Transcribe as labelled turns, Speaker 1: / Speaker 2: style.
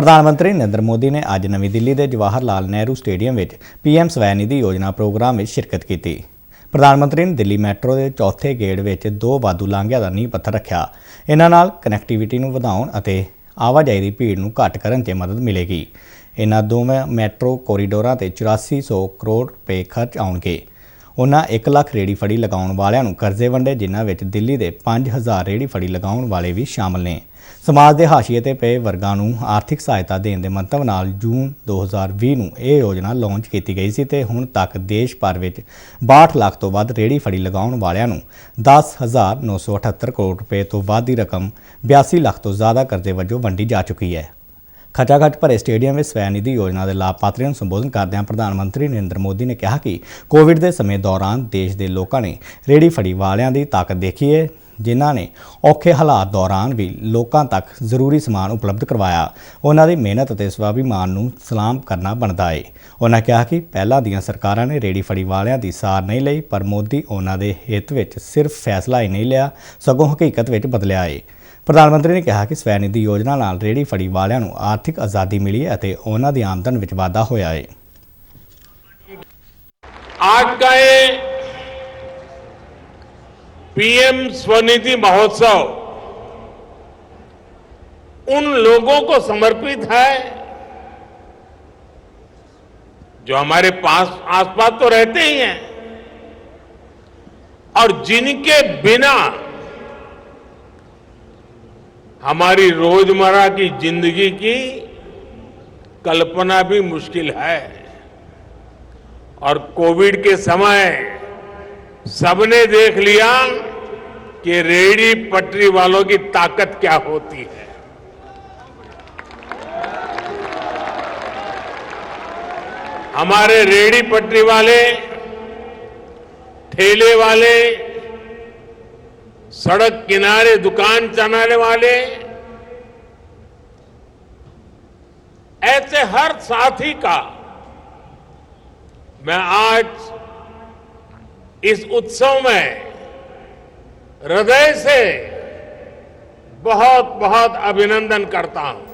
Speaker 1: ਪ੍ਰਧਾਨ ਮੰਤਰੀ ਨਰਿੰਦਰ ਮੋਦੀ ਨੇ ਅੱਜ ਨਵੀਂ ਦਿੱਲੀ ਦੇ ਜਵਾਹਰ ਲਾਲ ਨਹਿਰੂ ਸਟੇਡੀਅਮ ਵਿੱਚ ਪੀਐਮ ਸਵੈ ਨਿਧੀ ਯੋਜਨਾ ਪ੍ਰੋਗਰਾਮ ਵਿੱਚ ਸ਼ਿਰਕਤ ਕੀਤੀ। ਪ੍ਰਧਾਨ ਮੰਤਰੀ ਨੇ ਦਿੱਲੀ ਮੈਟਰੋ ਦੇ ਚੌਥੇ ਗੇੜ ਵਿੱਚ ਦੋ ਵਾਧੂ ਲਾਂਘਿਆਂ ਦਾ ਨੀਂਹ ਪੱਥਰ ਰੱਖਿਆ। ਇਹਨਾਂ ਨਾਲ ਕਨੈਕਟੀਵਿਟੀ ਨੂੰ ਵਧਾਉਣ ਅਤੇ ਆਵਾਜਾਈ ਦੀ ਭੀੜ ਨੂੰ ਘੱਟ ਕਰਨ 'ਚ ਮਦਦ ਮਿਲੇਗੀ। ਇਹਨਾਂ ਦੋਵੇਂ ਮੈਟਰੋ ਕੋਰੀਡੋਰਾਂ ਤੇ 8400 ਕਰੋੜ ਰੁਪਏ ਖਰਚ ਆਉਣਗੇ। ਉਹਨਾਂ 1 ਲੱਖ ਰੇੜੀ ਫੜੀ ਲਗਾਉਣ ਵਾਲਿਆਂ ਨੂੰ ਕਰਜ਼ੇ ਵੰਡੇ, ਜਿਨ੍ਹਾਂ ਵਿੱਚ ਦਿੱਲੀ ਦੇ 5000 ਰੇੜੀ ਫੜੀ ਲਗਾਉਣ ਵਾਲੇ ਵੀ ਸ਼ਾਮਲ ਨੇ। ਸਮਾਜ ਦੇ ਹਾਸ਼ੀਏ ਤੇ ਪਏ ਵਰਗਾਂ ਨੂੰ ਆਰਥਿਕ ਸਹਾਇਤਾ ਦੇਣ ਦੇ ਮੰਤਵ ਨਾਲ ਜੂਨ 2020 ਨੂੰ ਇਹ ਯੋਜਨਾ ਲਾਂਚ ਕੀਤੀ ਗਈ ਸੀ ਤੇ ਹੁਣ ਤੱਕ ਦੇਸ਼ ਭਰ ਵਿੱਚ 62 ਲੱਖ ਤੋਂ ਵੱਧ ਰੇੜੀ ਫੜੀ ਲਗਾਉਣ ਵਾਲਿਆਂ ਨੂੰ 10978 ਕਰੋੜ ਰੁਪਏ ਤੋਂ ਵੱਧ ਦੀ ਰਕਮ 82 ਲੱਖ ਤੋਂ ਜ਼ਿਆਦਾ ਕਰਜ਼ੇ ਵਜੋਂ ਵੰਡੀ ਜਾ ਚੁੱਕੀ ਹੈ। ਖਚਾਖਚ ਭਰੇ ਸਟੇਡੀਅਮ ਵਿੱਚ ਸਵੈ ਨਿਧੀ ਯੋਜਨਾ ਦੇ ਲਾਭਪਾਤਰੀਆਂ ਨੂੰ ਸੰਬੋਧਨ ਕਰਦਿਆਂ ਪ੍ਰਧਾਨ ਮੰਤਰੀ ਨਰਿੰਦਰ ਮੋਦੀ ਨੇ ਕਿਹਾ ਕਿ ਕੋਵਿਡ ਦੇ ਸਮੇਂ ਦੌਰਾਨ ਦੇਸ਼ ਦੇ ਲੋਕਾਂ ਨੇ ਰੇੜੀ ਫੜੀ ਵਾਲਿਆਂ ਦੀ ਤਾਕਤ ਦੇਖੀ ਹੈ ਜਿਨ੍ਹਾਂ ਨੇ ਔਖੇ ਹਾਲਾਤ ਦੌਰਾਨ ਵੀ ਲੋਕਾਂ ਤੱਕ ਜ਼ਰੂਰੀ ਸਮਾਨ ਉਪਲਬਧ ਕਰਵਾਇਆ ਉਹਨਾਂ ਦੀ ਮਿਹਨਤ ਅਤੇ ਸਵਾਭਿਮਾਨ ਨੂੰ ਸਲਾਮ ਕਰਨਾ ਬਣਦਾ ਹੈ ਉਹਨਾਂ ਕਿਹਾ ਕਿ ਪਹਿਲਾਂ ਦੀਆਂ ਸਰਕਾਰਾਂ ਨੇ ਰੇੜੀ ਫੜੀ ਵਾਲਿਆਂ ਦੀ ਸਾਰ ਨਹੀਂ ਲਈ ਪਰ ਮੋਦੀ ਉਹਨਾਂ ਦੇ ਹਿੱਤ ਵਿੱਚ ਸਿਰਫ ਫੈਸਲਾ ਹੀ ਨਹੀਂ ਲਿਆ ਸਗੋਂ ਹਕੀਕਤ ਵਿੱਚ ਬਦਲਿਆ ਹੈ ਪ੍ਰਧਾਨ ਮੰਤਰੀ ਨੇ ਕਿਹਾ ਕਿ ਸਵੈ ਨਿਧੀ ਯੋਜਨਾ ਨਾਲ ਰੇੜੀ ਫੜੀ ਵਾਲਿਆਂ ਨੂੰ ਆਰਥਿਕ ਆਜ਼ਾਦੀ ਮਿਲੀ ਹੈ ਅਤੇ ਉਹਨਾਂ ਦੀ ਆਮਦਨ ਵਿੱਚ ਵਾਧਾ ਹੋਇਆ ਹੈ
Speaker 2: आज का ये पीएम स्वनिधि महोत्सव उन लोगों को समर्पित है जो हमारे पास आसपास तो रहते ही हैं और जिनके बिना हमारी रोज़मर्रा की ज़िंदगी की कल्पना भी मुश्किल है और कोविड के समय सबने देख लिया कि रेडी पटरी वालों की ताकत क्या होती है। हमारे रेडी पटरी वाले, ठेले वाले, सड़क किनारे दुकान चलाने वाले, ऐसे हर साथी का मैं आज इस उत्सव में हृदय से बहुत बहुत अभिनंदन करता हूं